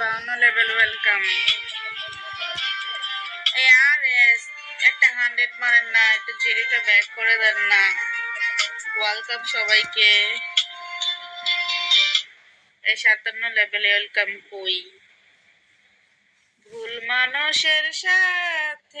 বাউন্ন level welcome A R S একটা hundred মারেন না, একটু জিরোটা ব্যাক করে দেন না। ওয়ার্ল্ড সবাইকে। এই সাতান্ন লেভেল ওয়েলকাম কই? ভুল মানুষের সাথে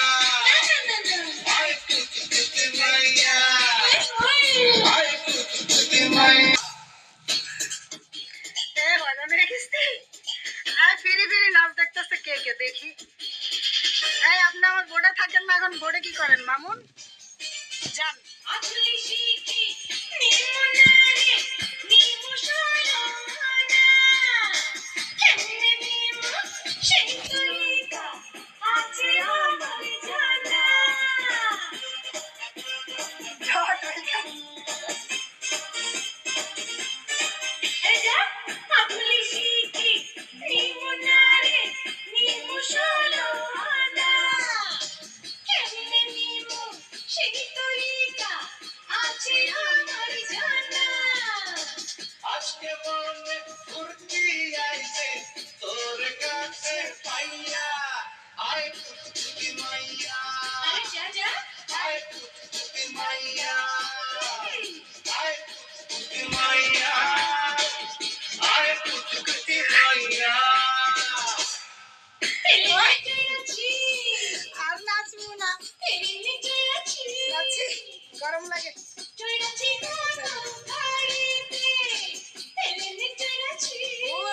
এখন ভোরে কি করেন মামুন? যান।